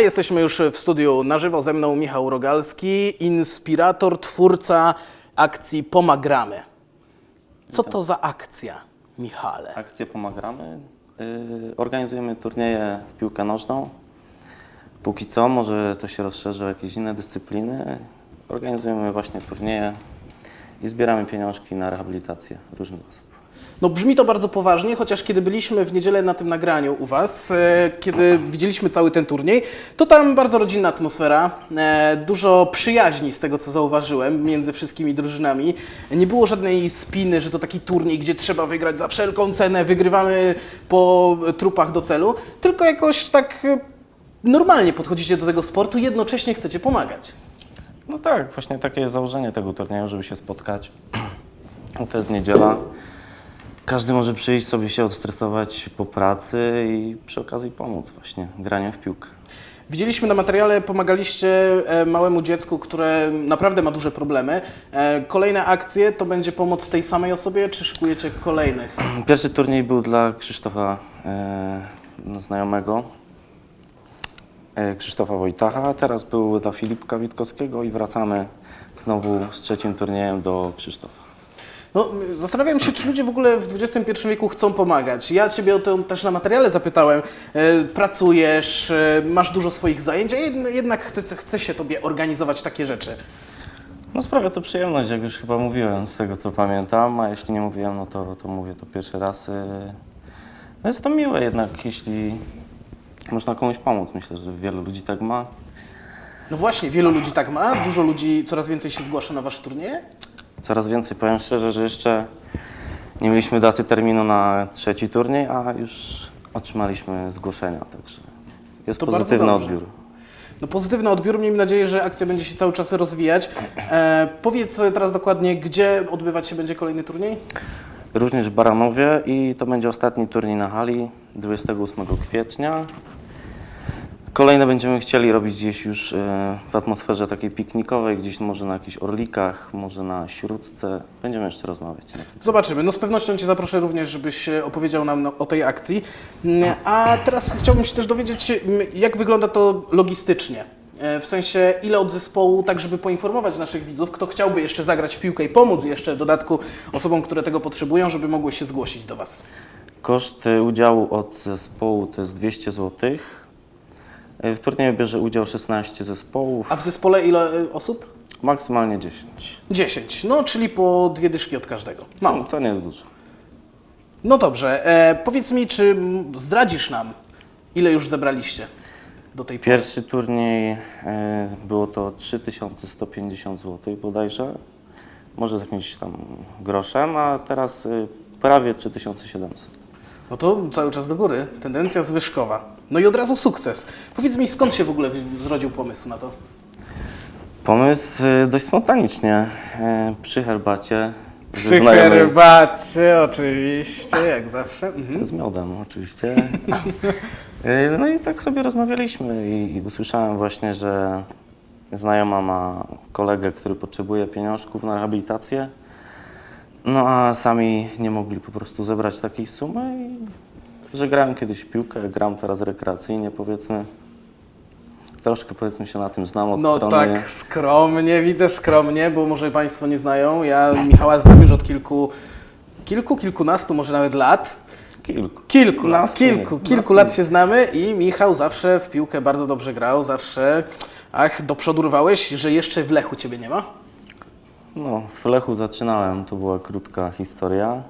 jesteśmy już w studiu na żywo. Ze mną Michał Rogalski, inspirator, twórca akcji Pomagramy. Co to za akcja, Michale? Akcję Pomagamy. Yy, organizujemy turnieje w piłkę nożną. Póki co, może to się rozszerzy o jakieś inne dyscypliny. Organizujemy właśnie turnieje i zbieramy pieniążki na rehabilitację różnych osób. No brzmi to bardzo poważnie, chociaż kiedy byliśmy w niedzielę na tym nagraniu u Was, e, kiedy widzieliśmy cały ten turniej, to tam bardzo rodzinna atmosfera, e, dużo przyjaźni z tego co zauważyłem między wszystkimi drużynami. Nie było żadnej spiny, że to taki turniej, gdzie trzeba wygrać za wszelką cenę, wygrywamy po trupach do celu, tylko jakoś tak e, normalnie podchodzicie do tego sportu, jednocześnie chcecie pomagać. No tak, właśnie takie jest założenie tego turnieju, żeby się spotkać. To jest niedziela. Każdy może przyjść sobie się odstresować po pracy i przy okazji pomóc właśnie graniem w piłkę. Widzieliśmy na materiale, pomagaliście e, małemu dziecku, które naprawdę ma duże problemy. E, Kolejne akcje to będzie pomoc tej samej osobie, czy szykujecie kolejnych? Pierwszy turniej był dla Krzysztofa e, znajomego, e, Krzysztofa Wojtacha, a teraz był dla Filipka Witkowskiego i wracamy znowu z trzecim turniejem do Krzysztofa. No, zastanawiam się, czy ludzie w ogóle w XXI wieku chcą pomagać. Ja Ciebie o to też na materiale zapytałem. E, Pracujesz, e, masz dużo swoich zajęć, a jed- jednak chce, chce się Tobie organizować takie rzeczy. No sprawia to przyjemność, jak już chyba mówiłem, z tego co pamiętam, a jeśli nie mówiłem, no to, to mówię to pierwszy raz. e. No jest to miłe jednak, jeśli można komuś pomóc. Myślę, że wielu ludzi tak ma. No właśnie, wielu ludzi tak ma, dużo ludzi coraz więcej się zgłasza na Wasze turnieje. Coraz więcej, powiem szczerze, że jeszcze nie mieliśmy daty terminu na trzeci turniej, a już otrzymaliśmy zgłoszenia, także jest To pozytywny odbiór. No pozytywny odbiór, miejmy nadzieję, że akcja będzie się cały czas rozwijać. E, powiedz teraz dokładnie, gdzie odbywać się będzie kolejny turniej? Również w Baranowie i to będzie ostatni turniej na hali 28 kwietnia. Kolejne będziemy chcieli robić gdzieś już e, w atmosferze takiej piknikowej, gdzieś może na jakichś orlikach, może na śródce. Będziemy jeszcze rozmawiać. Zobaczymy. No z pewnością Cię zaproszę również, żebyś opowiedział nam no, o tej akcji. Mm, A teraz chciałbym się też dowiedzieć, mm, jak wygląda to logistycznie. E, W sensie, ile od zespołu, tak żeby poinformować naszych widzów, kto chciałby jeszcze zagrać w piłkę i pomóc jeszcze w dodatku osobom, które tego potrzebują, żeby mogły się zgłosić do Was. Koszt udziału od zespołu to jest 200 zł. W turnieju bierze udział 16 zespołów, A w zespole ile e, osób? maksymalnie 10. 10. No, czyli po dwie dyszki od każdego. No, Mało. to nie jest dużo. No dobrze, e, powiedz mi, czy zdradzisz nam, ile już zebraliście do tej pory? Pierwszy turniej e, było to 3150 zł bodajże, może z jakimś tam groszem, a teraz e, prawie 3700. No to cały czas do góry, tendencja zwyżkowa. No i od razu sukces. Powiedz mi, skąd się w ogóle zrodził pomysł na to? Pomysł e, dość spontanicznie, e, przy herbacie ze Przy herbacie, oczywiście, jak zawsze. Mhm. Z miodem oczywiście. E, No i tak sobie rozmawialiśmy i, i usłyszałem właśnie, że znajoma ma kolegę, który potrzebuje pieniążków na rehabilitację. No a sami nie mogli po prostu zebrać takiej sumy i że grałem kiedyś w piłkę, gram teraz rekreacyjnie powiedzmy. Troszkę powiedzmy się na tym znam od No strony. tak skromnie, widzę skromnie, bo może Państwo nie znają. Ja Michała znam już od kilku, kilku, kilkunastu, może nawet lat. Kilku. Kilku lat, kilku, kilku nastu lat się znamy i Michał zawsze w piłkę bardzo dobrze grał, zawsze, ach, do przodu rwałeś, że jeszcze w Lechu Ciebie nie ma. No, w Lechu zaczynałem, to była krótka historia.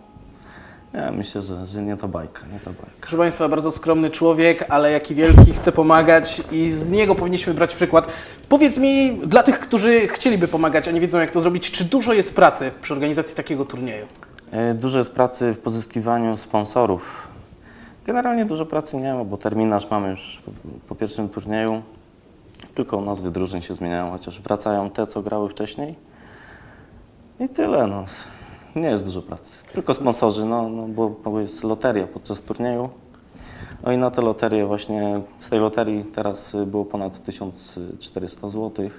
Ja myślę, że, że nie to bajka, nie to bajka. Proszę Państwa, bardzo skromny człowiek, ale jaki wielki, chce pomagać i z niego powinniśmy brać przykład. Powiedz mi, dla tych, którzy chcieliby pomagać, a nie wiedzą jak to zrobić, czy dużo jest pracy przy organizacji takiego turnieju? E, Dużo jest pracy w pozyskiwaniu sponsorów. Generalnie dużo pracy nie ma, bo terminarz mamy już po, po pierwszym turnieju. Tylko nazwy drużyn się zmieniają, chociaż wracają te, co grały wcześniej. I tyle. No. Nie jest dużo pracy. Tylko sponsorzy, no, no bo, bo jest loteria podczas turnieju. No i na tę loterię właśnie, z tej loterii teraz było ponad 1400 zł.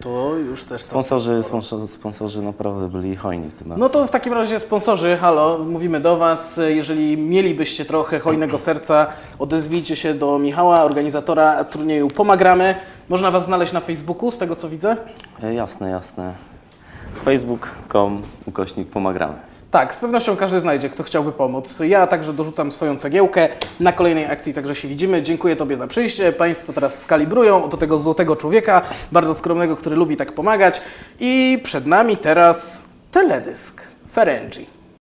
To już też są. Sponsorzy, sponsorzy, sponsorzy naprawdę byli hojni w tym No to w takim razie sponsorzy, halo, mówimy do Was. Jeżeli mielibyście trochę hojnego serca, odezwijcie się do Michała, organizatora turnieju Pomagramy. Można Was znaleźć na Facebooku, z tego co widzę. E, Jasne, jasne. Facebook.com ukośnik pomagamy. Tak, z pewnością każdy znajdzie, kto chciałby pomóc. Ja także dorzucam swoją cegiełkę. Na kolejnej akcji także się widzimy. Dziękuję Tobie za przyjście. Państwo teraz skalibrują do tego złotego człowieka, bardzo skromnego, który lubi tak pomagać. I przed nami teraz teledysk Ferengi.